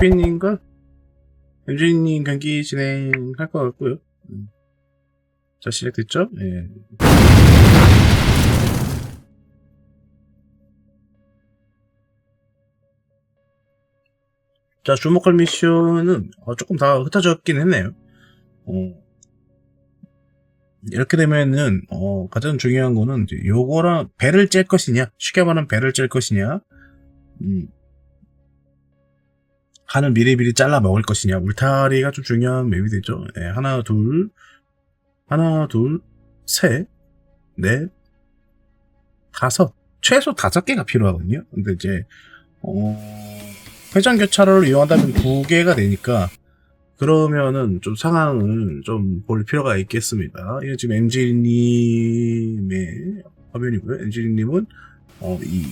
CP님과 MG님 경기 진행할 것 같고요. 음. 자, 시작됐죠? 예. 자, 주목할 미션은 어, 조금 다 흩어졌긴 했네요. 어, 이렇게 되면은 어, 가장 중요한 거는 이제 요거랑 배를 짤 것이냐, 쉽게 말하면 배를 짤 것이냐, 음, 하늘 미리미리 잘라 먹을 것이냐, 울타리가 좀 중요한 맵이 되죠. 예, 하나, 둘, 하나, 둘, 셋, 넷, 다섯, 최소 다섯 개가 필요하거든요. 근데 이제 어, 회전 교차로를 이용한다면 두 개가 되니까 그러면은 좀 상황을 좀 볼 필요가 있겠습니다. 이게 지금 MG님의 화면이고요. MG님은 어, 이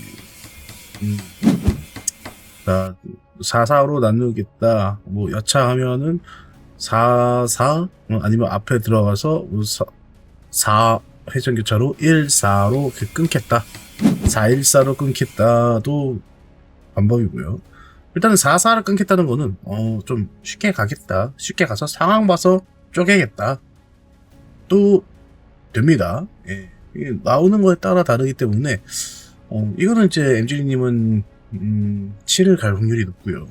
음, 자, 4사로 나누겠다. 뭐 여차하면은 4, 4 아니면 앞에 들어가서 4, 4 회전 교차로 1, 4로 끊겠다. 4, 1, 4로 끊겠다도 방법이고요. 일단은 4, 4를 끊겠다는 거는 어, 좀 쉽게 가겠다. 쉽게 가서 상황 봐서 쪼개겠다. 또 됩니다. 예. 나오는 거에 따라 다르기 때문에 어, 이거는 이제 MG님은 음, 7을 갈 확률이 높고요.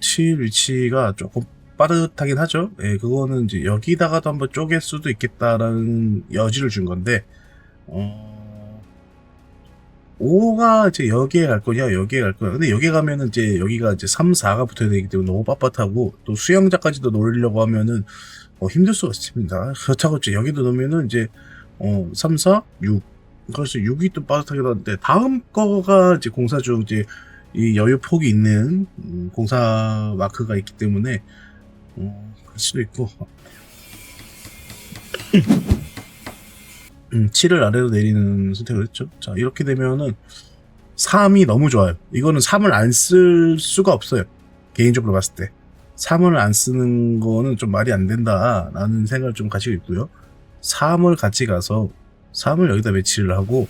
칠 위치가 조금 빠듯하긴 하죠. 예, 그거는 이제 여기다가도 한번 쪼갤 수도 있겠다라는 여지를 준 건데, 어, 5가 이제 여기에 갈 거냐, 여기에 갈 거냐. 근데 여기 가면은 이제 여기가 이제 3, 4가 붙어야 되기 때문에 너무 빳빳하고, 또 수영자까지도 노리려고 하면은, 어, 힘들 수가 있습니다. 그렇다고 이제 여기도 넣으면은 이제, 어, 3, 4, 6. 그래서 6이 또 빠듯하기도 한데, 다음 거가 이제 공사 중 이제, 이 여유 폭이 있는 음, 공사 마크가 있기 때문에 어, 그럴 수도 있고 음, 7을 아래로 내리는 선택을 했죠. 자 이렇게 되면은 3이 너무 좋아요. 이거는 3을 안 쓸 수가 없어요. 개인적으로 봤을 때 3을 안 쓰는 거는 좀 말이 안 된다라는 생각을 좀 가지고 있고요. 3을 같이 가서 3을 여기다 배치를 하고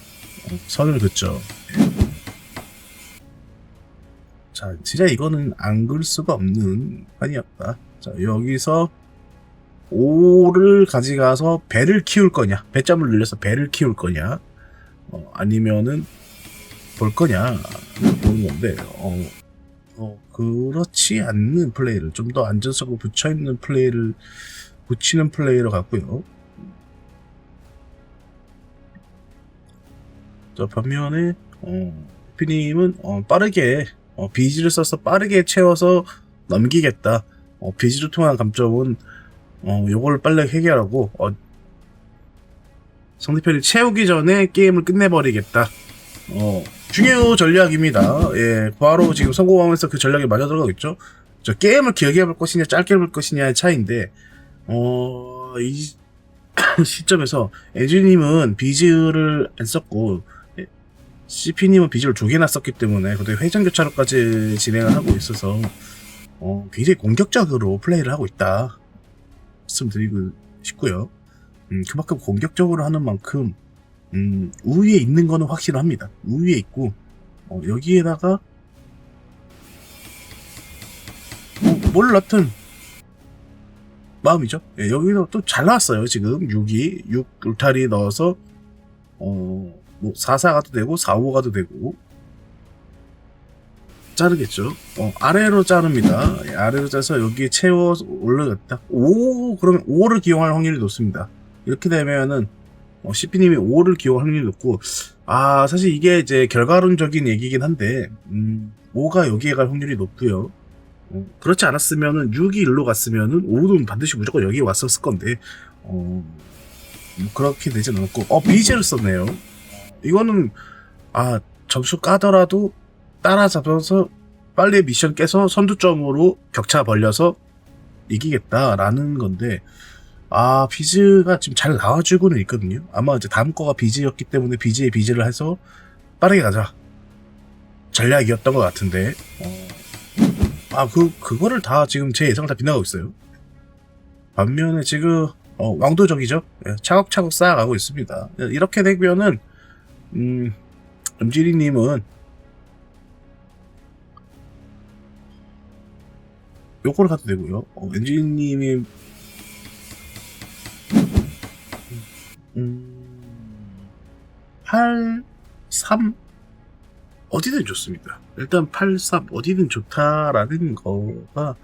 어, 선을 긋죠. 자, 진짜 이거는 안 그릴 수가 없는 판이었다. 자, 여기서 5를 가져가서 배를 키울 거냐, 배점을 늘려서 배를 키울 거냐, 어, 아니면은 볼 거냐, 보는 건데, 어, 어, 그렇지 않는 플레이를, 좀 더 안전성을 붙여있는 플레이를 붙이는 플레이로 갔고요. 자, 반면에, 어, 피님은, 어, 빠르게 어, 비지를 써서 빠르게 채워서 넘기겠다. 어, 비지를 통한 감점은 어, 요걸 빨리 해결하고 어, 상대편이 채우기 전에 게임을 끝내버리겠다. 어, 중요 전략입니다. 예, 바로 지금 성공하면서 그 전략이 맞아 들어가고 있죠. 저 게임을 길게 볼 것이냐 짧게 볼 것이냐의 차이인데 어, 이 시점에서 에지님은 비즈를 안 썼고 CP님은 비즈를 두 개나 썼기 때문에 그때 회전 교차로까지 진행을 하고 있어서 어, 굉장히 공격적으로 플레이를 하고 있다 말씀드리고 싶고요. 음, 그만큼 공격적으로 하는 만큼 음, 우위에 있는 거는 확실합니다. 우위에 있고 어, 여기에다가 뭐, 뭘 넣든 마음이죠. 예, 여기서 또 잘 나왔어요. 지금 6이 6 울타리 넣어서 어, 뭐 4사 가도 되고 4, 5 가도 되고 자르겠죠. 어, 아래로 자릅니다. 예, 아래로 짜서 여기에 채워 올라갔다. 5 그러면 5를 기용할 확률이 높습니다. 이렇게 되면은 어, CP님이 5를 기용할 확률이 높고 아 사실 이게 이제 결과론적인 얘기긴 한데 음, 5가 여기에 갈 확률이 높고요. 어, 그렇지 않았으면은 6이 일로 갔으면은 5는 반드시 무조건 여기 왔었을 건데 어, 뭐 그렇게 되진 않았고 어 비즈를 썼네요. 이거는 아 점수 까더라도 따라잡아서 빨리 미션 깨서 선두점으로 격차 벌려서 이기겠다라는 건데 아 비즈가 지금 잘 나와주고는 있거든요. 아마 이제 다음 거가 비즈였기 때문에 비즈에 비즈를 해서 빠르게 가자 전략이었던 것 같은데 어, 아그 그거를 다 지금 제 예상을 다 빗나가고 있어요. 반면에 지금 어, 왕도적이죠. 예, 차곡차곡 쌓아가고 있습니다. 이렇게 되면은 음, 음지리님은 요거를 가도 되고요. 어, 엔지님이 음, 8, 3 어디든 좋습니다. 일단 8, 3 어디든 좋다라는 거가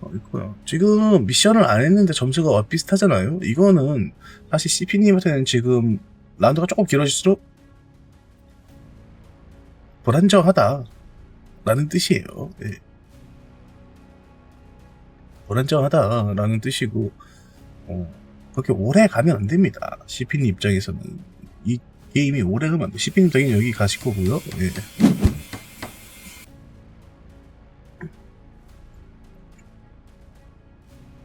어, 있고요. 지금 미션을 안 했는데 점수가 비슷하잖아요. 이거는 사실 CP님한테는 지금 라운드가 조금 길어질수록 불안정하다 라는 뜻이에요. 예. 불안정하다라는 뜻이고 어, 그렇게 오래 가면 안 됩니다. CP님 입장에서는 이 게임이 오래 가면 안 돼. CP님 당연히 여기 가실 거고요. 예.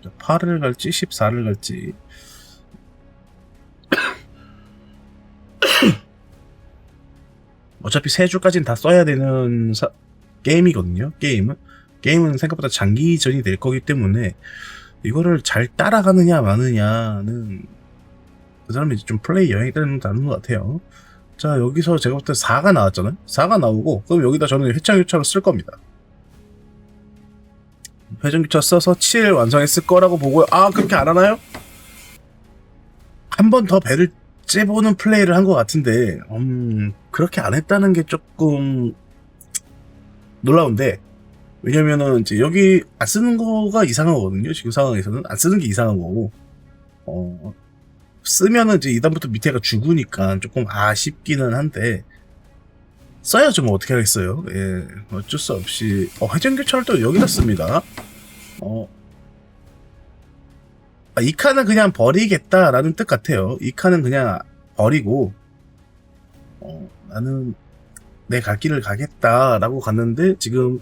자, 8을 갈지 14를 갈지 어차피 세 주까지는 다 써야 되는 사- 게임이거든요. 게임은 게임은 생각보다 장기전이 될 거기 때문에 이거를 잘 따라가느냐 마느냐는 그 사람이 좀 플레이 영향이 따르는 다른 것 같아요. 자 여기서 제가 볼 때 4가 나왔잖아요. 4가 나오고 그럼 여기다 저는 회전교차로 쓸 겁니다. 회전교차 써서 7 완성했을 거라고 보고요. 아 그렇게 안 하나요? 한 번 더 배를 째보는 플레이를 한 것 같은데 음, 그렇게 안 했다는 게 조금 놀라운데 왜냐면은 이제 여기 안 쓰는 거가 이상한 거거든요. 지금 상황에서는 안 쓰는 게 이상한 거고 어, 쓰면은 이제 이단부터 밑에가 죽으니까 조금 아쉽기는 한데 써야죠 뭐 어떻게 하겠어요. 예, 어쩔 수 없이 어, 회전교차를 또 여기다 씁니다. 어, 아, 이 칸은 그냥 버리겠다라는 뜻 같아요. 이 칸은 그냥 버리고, 어, 나는 내 갈 길을 가겠다라고 갔는데, 지금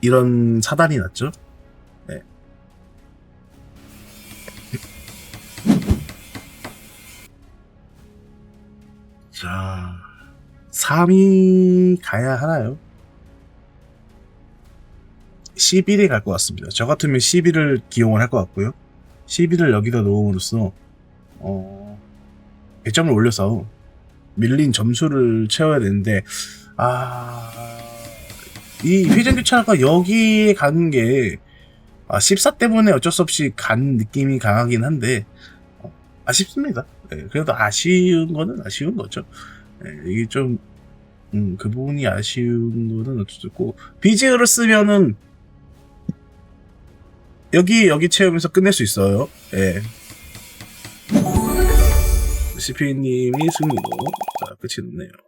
이런 사단이 났죠. 네. 자, 3위 가야 하나요? 11에 갈것 같습니다. 저 같으면 11을 기용을 할 것 같고요. 11을 여기다 놓음으로써 어, 배점을 올려서 밀린 점수를 채워야 되는데 아, 이 회전교차가 여기에 가는 게 아, 14 때문에 어쩔 수 없이 간 느낌이 강하긴 한데 어, 아쉽습니다. 예, 그래도 아쉬운 거는 아쉬운 거죠. 예, 이게 좀 음, 그 부분이 아쉬운 거는 어쩔 수 없고 비즈를 쓰면은 여기 여기 채우면서 끝낼 수 있어요. 예. CP님이 승리로 자, 끝이 났네요.